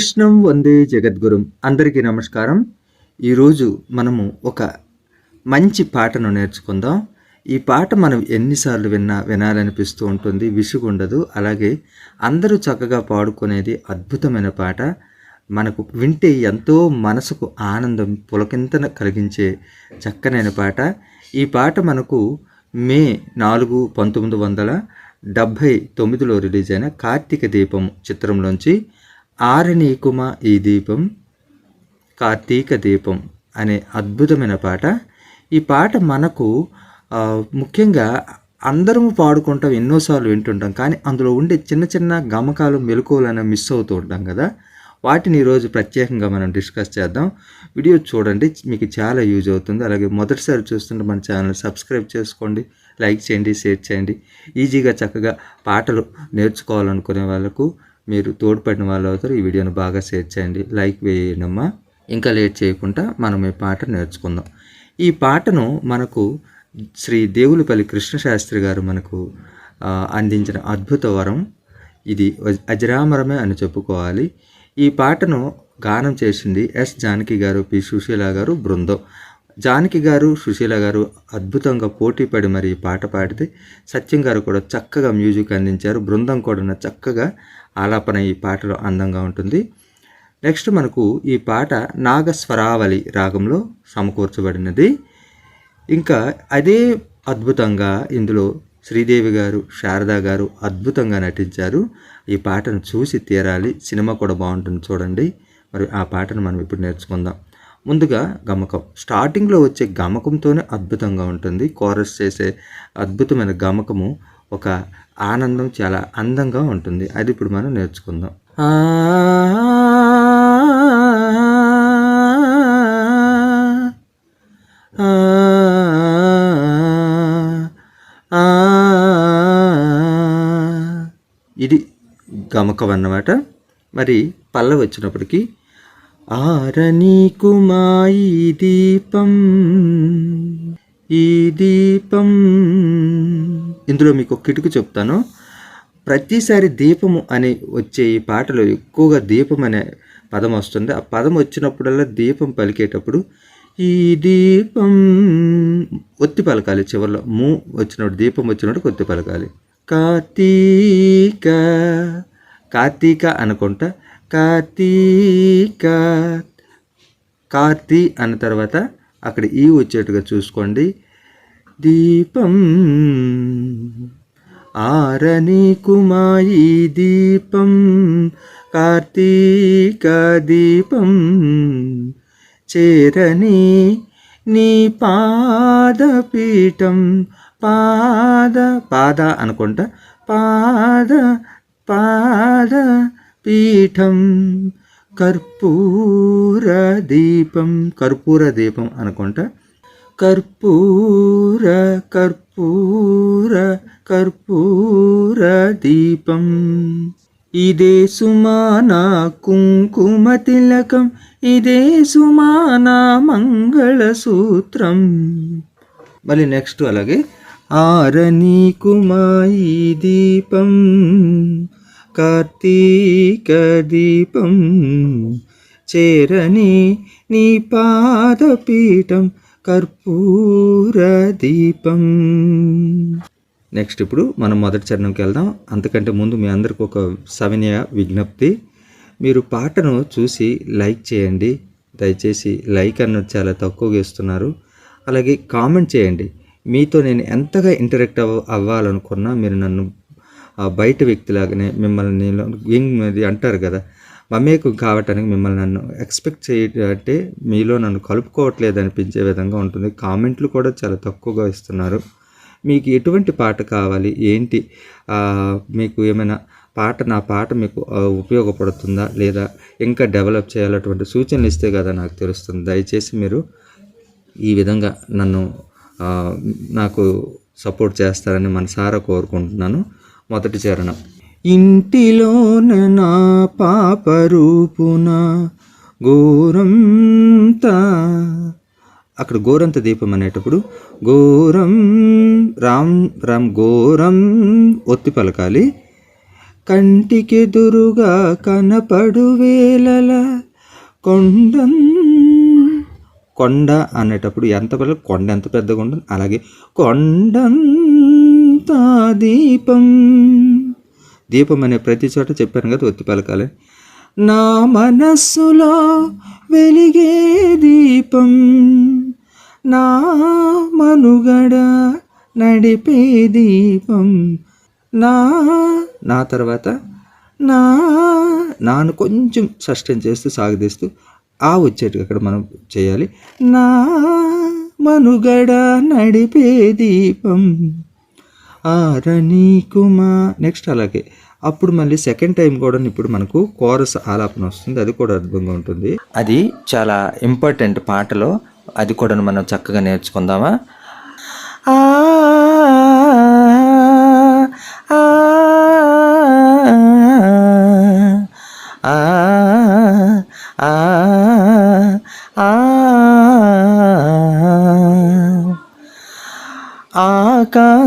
కృష్ణం వందే జగద్గురుం. అందరికీ నమస్కారం. ఈరోజు మనము ఒక మంచి పాటను నేర్చుకుందాం. ఈ పాట మనం ఎన్నిసార్లు విన్నా వినాలనిపిస్తూ ఉంటుంది విసుగుండదు. అలాగే అందరూ చక్కగా పాడుకునేది అద్భుతమైన పాట. మనకు వింటే ఎంతో మనసుకు ఆనందం పులకింతన కలిగించే చక్కనైన పాట. ఈ పాట మనకు మే నాలుగు పంతొమ్మిది వందల డెబ్భై తొమ్మిదిలో రిలీజ్ అయిన కార్తీక దీపం చిత్రంలోంచి ఆరనీకుమ ఈ దీపం కార్తీక దీపం అనే అద్భుతమైన పాట. ఈ పాట మనకు ముఖ్యంగా అందరము పాడుకుంటాం ఎన్నోసార్లు వింటుంటాం కానీ అందులో ఉండే చిన్న చిన్న గమకాలు మెలకువలను మిస్ అవుతూ ఉంటాం కదా. వాటిని ఈరోజు ప్రత్యేకంగా మనం డిస్కస్ చేద్దాం. వీడియో చూడండి మీకు చాలా యూజ్ అవుతుంది. అలాగే మొదటిసారి చూస్తుంటే మన ఛానల్ సబ్స్క్రైబ్ చేసుకోండి లైక్ చేయండి షేర్ చేయండి. ఈజీగా చక్కగా పాటలు నేర్చుకోవాలనుకునే వాళ్ళకు మీరు తోడ్పడిన వాళ్ళు అవుతారు. ఈ వీడియోని బాగా షేర్ చేయండి. లైక్ వేయనమ్మా. ఇంకా లేట్ చేయకుండా మనం ఈ పాట నేర్చుకుందాం. ఈ పాటను మనకు శ్రీ దేవులపల్లి కృష్ణశాస్త్రి గారు మనకు అందించిన అద్భుత వరం. ఇది అజరామరమే అని చెప్పుకోవాలి. ఈ పాటను గానం చేసింది ఎస్ జానకి గారు పి సుశీల గారు బృందం. జానకి గారు సుశీల గారు అద్భుతంగా పోటీ పడి మరి ఈ పాట పాడితే సత్యం గారు కూడా చక్కగా మ్యూజిక్ అందించారు. బృందం కూడా చక్కగా ఆలాపన ఈ పాటలో అందంగా ఉంటుంది. నెక్స్ట్ మనకు ఈ పాట నాగస్వరావళి రాగంలో సమకూర్చబడినది. ఇంకా అదే అద్భుతంగా ఇందులో శ్రీదేవి గారు శారదా గారు అద్భుతంగా నటించారు. ఈ పాటను చూసి తీరాలి. సినిమా కూడా బాగుంటుంది చూడండి. మరి ఆ పాటను మనం ఇప్పుడు నేర్చుకుందాం. ముందుగా గమకం. స్టార్టింగ్లో వచ్చే గమకంతోనే అద్భుతంగా ఉంటుంది. కోరస్ చేసే అద్భుతమైన గమకము ఒక ఆనందం చాలా అందంగా ఉంటుంది. అది ఇప్పుడు మనం నేర్చుకుందాం. ఇది గమకం అన్నమాట. మరి పల్ల వచ్చినప్పటికీ ఆరనీకు కుమాయి దీపం ఈ దీపం. ఇందులో మీకు ఒక కిటుకు చెప్తాను. ప్రతిసారి దీపము అని వచ్చే ఈ పాటలో ఎక్కువగా దీపం అనే పదం వస్తుంది. ఆ పదం వచ్చినప్పుడల్లా దీపం పలికేటప్పుడు ఈ దీపం ఒత్తి పలకాలి చివరిలో. మూ వచ్చినప్పుడు దీపం వచ్చినప్పుడు ఒత్తి పలకాలి. కార్తీక కార్తీక అనుకుంటా. కార్తీక. కార్తీ అన్న తర్వాత అక్కడ ఈ వచ్చేట్టుగా చూసుకోండి. దీపం ఆరని కుమాయి దీపం. కార్తీక దీపం చేరని నీ పాదపీఠం. పాద పాద అనుకుంటా. పాద పాద పీఠం కర్పూర దీపం కర్పూర దీపం అనుకుంటా. కర్పూర కర్పూర కర్పూర దీపం ఇదే సుమానా కుంకుమ తిలకం ఇదే సుమానా మంగళసూత్రం మళ్ళీ నెక్స్ట్ అలాగే ఆరని కుమాయి దీపం. కార్తీక దీపం చేరని నీ పాదపీఠం కర్పూర దీపం నెక్స్ట్ ఇప్పుడు మనం మొదటి చరణంకి వెళ్దాం. అంతకంటే ముందు మీ అందరికి ఒక సవినయ విజ్ఞప్తి. మీరు పాటను చూసి లైక్ చేయండి. దయచేసి లైక్ అన్నది చాలా తక్కువగా ఇస్తున్నారు. అలాగే కామెంట్ చేయండి. మీతో నేను ఎంతగా ఇంటరాక్ట్ అవ్వ అవ్వాలనుకున్నా మీరు నన్ను ఆ బయట వ్యక్తిలాగానే మిమ్మల్ని నేను వింగ్ అది అంటారు కదా మమేకు కావటానికి మిమ్మల్ని నన్ను ఎక్స్పెక్ట్ చేయటంటే అంటే మీలో నన్ను కలుపుకోవట్లేదు అనిపించే విధంగా ఉంటుంది. కామెంట్లు కూడా చాలా తక్కువగా ఇస్తున్నారు. మీకు ఎటువంటి పాట కావాలి? ఏంటి? మీకు ఏమైనా పాట నా పాట మీకు ఉపయోగపడుతుందా? లేదా ఇంకా డెవలప్ చేయాలటువంటి సూచనలు ఇస్తే కదా నాకు తెలుస్తుంది. దయచేసి మీరు ఈ విధంగా నన్ను నాకు సపోర్ట్ చేస్తారని మనసారా కోరుకుంటున్నాను. మొదటి చరణం. ఇంటిలోన నా పాప రూపున ఘోరంత అక్కడ గోరంత దీపం అనేటప్పుడు ఘోరం రామ్ రామ్ ఘోరం ఒత్తి పలకాలి. కంటికెదురుగా కనపడు వేళల కొండం కొండ అనేటప్పుడు ఎంత పెద్ద కొండ ఎంత పెద్దగా ఉంటుంది అలాగే కొండం దీపం. దీపం అనే ప్రతి చోట చెప్పాను కదా ఒత్తి పలకాలి. నా మనస్సులో వెలిగే దీపం. నా మనుగడ నడిపే దీపం. నా నా తర్వాత నా నాను కొంచెం సస్టైన్ చేస్తూ సాగదీస్తూ ఆ వచ్చేట్టుగా అక్కడ మనం చేయాలి. నా మనుగడ నడిపే దీపం. ఆరని కుమా నెక్స్ట్ అలాగే. అప్పుడు మళ్ళీ సెకండ్ టైం కూడా ఇప్పుడు మనకు కోరస్ ఆలాపన వస్తుంది. అది కూడా అద్భుతంగా ఉంటుంది. అది చాలా ఇంపార్టెంట్ పాటలో అది కూడా మనం చక్కగా నేర్చుకుందామా?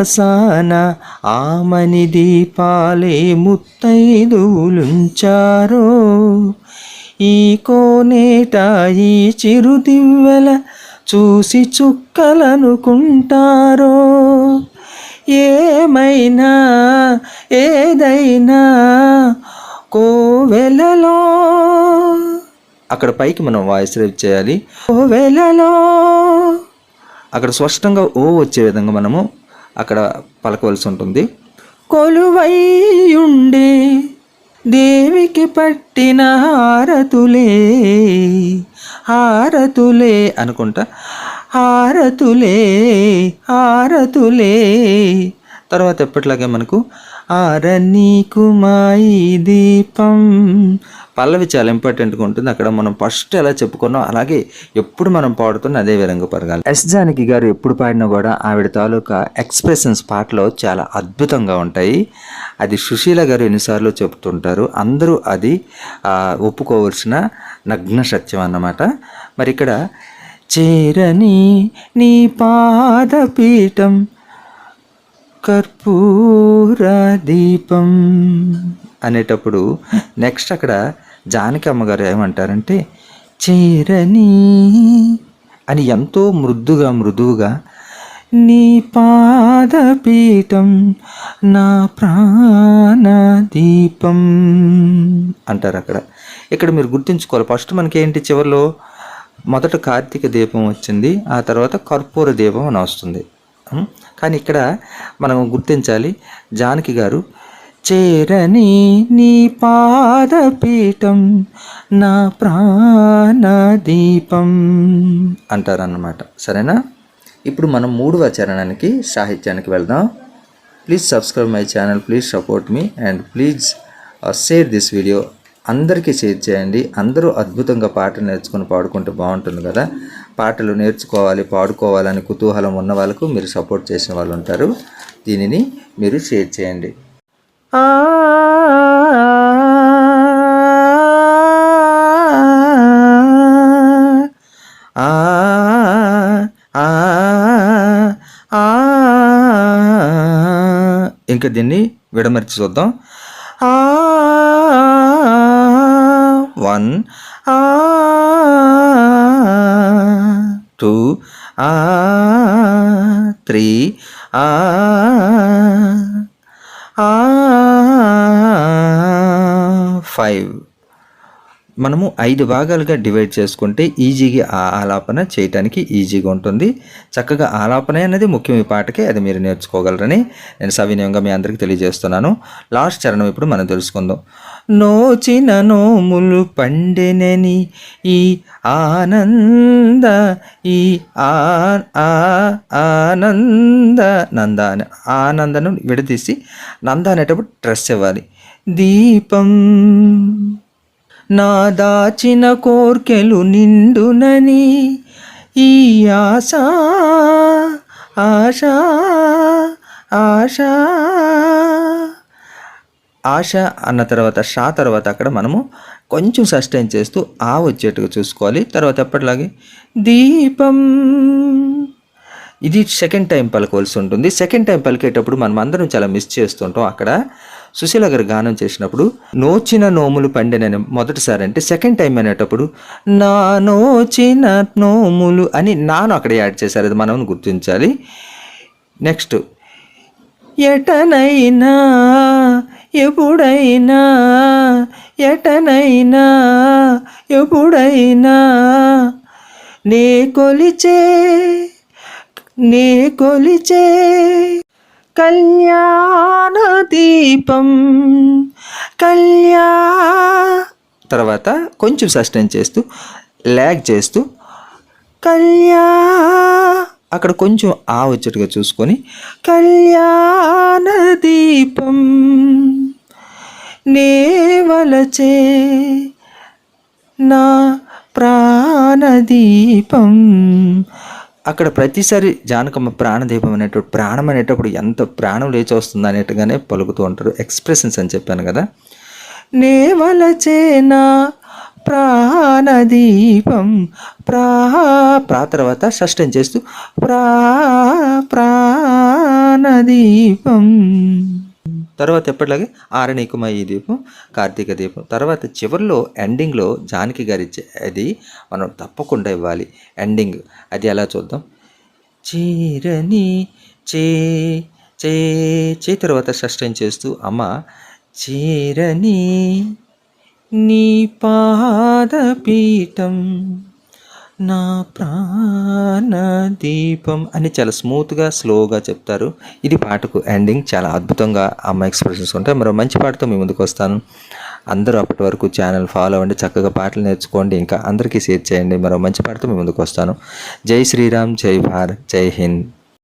ఆకాశాన ఆమని దీపాలే ముత్తైదులుంచారో ఈ కోనేట ఈ చిరుదివ్వెల చూసి చుక్కలనుకుంటారో. ఏమైనా ఏదైనా కోవెలలో. అక్కడ పైకి మనం వాయిస్ రేవ్ చేయాలి. కోవెలలో. అక్కడ స్పష్టంగా ఓ వచ్చే విధంగా మనము అక్కడ పలకవలసి ఉంటుంది. కొలువైయుండే దేవికి పట్టిన హారతులే హారతులే అనుకుంటా. హారతులే హారతులే. తర్వాత ఎప్పటిలాగే మనకు ఆరనీకు దీపం పల్లవి చాలా ఇంపార్టెంట్గా ఉంటుంది. అక్కడ మనం ఫస్ట్ ఎలా చెప్పుకున్నాం అలాగే ఎప్పుడు మనం పాడుతున్న అదే విధంగా పరగాలి. ఎస్ జానకి గారు ఎప్పుడు పాడినా కూడా ఆవిడ తాలూకా ఎక్స్ప్రెషన్స్ పాటలో చాలా అద్భుతంగా ఉంటాయి. అది సుశీల గారు ఎన్నిసార్లు చెప్తుంటారు. అందరూ అది ఒప్పుకోవలసిన నగ్న సత్యం అన్నమాట. మరి ఇక్కడ చేరని నీ పాదపీఠం కర్పూర దీపం. అనేటప్పుడు నెక్స్ట్ అక్కడ జానకి అమ్మగారు ఏమంటారంటే చేరని అని ఎంతో మృదుగా మృదువుగా నీ పాదపీఠం నా ప్రాణ దీపం అంటారు అక్కడ. ఇక్కడ మీరు గుర్తుంచుకోవాలి ఫస్ట్ మనకి ఏంటి చివరిలో? మొదట కార్తీక దీపం వచ్చింది ఆ తర్వాత కర్పూర దీపం అని వస్తుంది. కానీ ఇక్కడ మనం గుర్తించాలి జానకి గారు చేరని నీ పాదపీఠం నా ప్రాణ దీపం అంటారన్నమాట. సరేనా? ఇప్పుడు మనం మూడవ చరణానికి సాహిత్యానికి వెళ్దాం. Please subscribe my channel please support me and please share this video అందరికీ షేర్ చేయండి. అందరూ అద్భుతంగా పాటలు నేర్చుకుని పాడుకుంటే బాగుంటుంది కదా. పాటలు నేర్చుకోవాలి పాడుకోవాలని కుతూహలం ఉన్న వాళ్ళకు మీరు సపోర్ట్ చేసిన వాళ్ళు ఉంటారు. దీనిని మీరు షేర్ చేయండి. ఆ ఆ ఆ ఇంకా దీన్ని విడమర్చి చూద్దాం. ఆ వన్ త్రీ ఆ ఆ ఫైవ్. మనము ఐదు భాగాలుగా డివైడ్ చేసుకుంటే ఈజీగా ఆ ఆలాపన చేయటానికి ఈజీగా ఉంటుంది. చక్కగా ఆలాపన అనేది ముఖ్యం ఈ పాటకి అది మీరు నేర్చుకోగలరని నేను సవినయంగా మీ అందరికీ తెలియజేస్తున్నాను. లాస్ట్ చరణం ఇప్పుడు మనం తెలుసుకుందాం. నోచిన నోములు పండెనని ఈ ఆనంద ఈ ఆ ఆ ఆనంద. నంద ఆనందను విడదీసి నంద అనేటప్పుడు ట్రెస్ ఇవ్వాలి. దీపం. నా దాచిన కోర్కెలు నిండునని ఈ ఆశ ఆశ ఆశ. ఆశ అన్న తర్వాత షా తర్వాత అక్కడ మనము కొంచెం సస్టైన్ చేస్తూ ఆ వచ్చేట్టుగా చూసుకోవాలి. తర్వాత ఎప్పటిలాగే దీపం. ఇది సెకండ్ టైం పలకవలసి ఉంటుంది. సెకండ్ టైం పలికేటప్పుడు మనం అందరం చాలా మిస్ చేస్తుంటాం. అక్కడ సుశీల గారు గానం చేసినప్పుడు నోచిన నోములు పండిన మొదటిసారి అంటే సెకండ్ టైం అనేటప్పుడు నా నోచిన నోములు అని నాను అక్కడ యాడ్ చేశారు. అది మనం గుర్తించాలి. నెక్స్ట్ ఎటనైనా ఎప్పుడైనా ఎటనైనా ఎప్పుడైనా నే కొలిచే నే కొలిచే కళ్యాణ దీపం కళ్యా తర్వాత కొంచెం సస్టైన్ చేస్తూ ల్యాగ్ చేస్తూ కళ్యా అక్కడ కొంచెం ఆ వచ్చేట్టుగా చూసుకొని కళ్యాణ దీపం నేవలచే నా ప్రాణదీపం అక్కడ ప్రతిసారి జానకమ్మ ప్రాణదీపం అనేటప్పుడు ప్రాణం అనేటప్పుడు ఎంత ప్రాణం లేచి వస్తుంది అనేట్టుగానే పలుకుతూ ఉంటారు. ఎక్స్ప్రెషన్స్ అని చెప్పాను కదా. నేవలచేనా ప్రాణదీపం. ప్రా ప్రా తర్వాత షష్టం చేస్తూ ప్రా ప్రాణదీపం. తర్వాత ఎప్పటిలాగే ఆరణికుమయ్యి దీపం కార్తీక దీపం. తర్వాత చివరిలో ఎండింగ్లో జానకి గారి అది మనం తప్పకుండా ఇవ్వాలి. ఎండింగ్ అది ఎలా చూద్దాం? చీరని చే చే చే తర్వాత షష్టం చేస్తూ అమ్మ చీరని నీ పాదపీఠం నా ప్రాణదీపం అని చాలా స్మూత్గా స్లోగా చెప్తారు. ఇది పాటకు ఎండింగ్. చాలా అద్భుతంగా అమ్మ ఎక్స్ప్రెషన్స్ ఉంటాయి మరో మంచి పాటతో మీ ముందుకు వస్తాను. అందరూ అప్పటి వరకు ఛానల్ ఫాలో అవ్వండి. చక్కగా పాటలు నేర్చుకోండి. ఇంకా అందరికీ షేర్ చేయండి. మరో మంచి పాటతో మీ ముందుకు వస్తాను. జై శ్రీరామ్ జై భారత్ జై హింద్.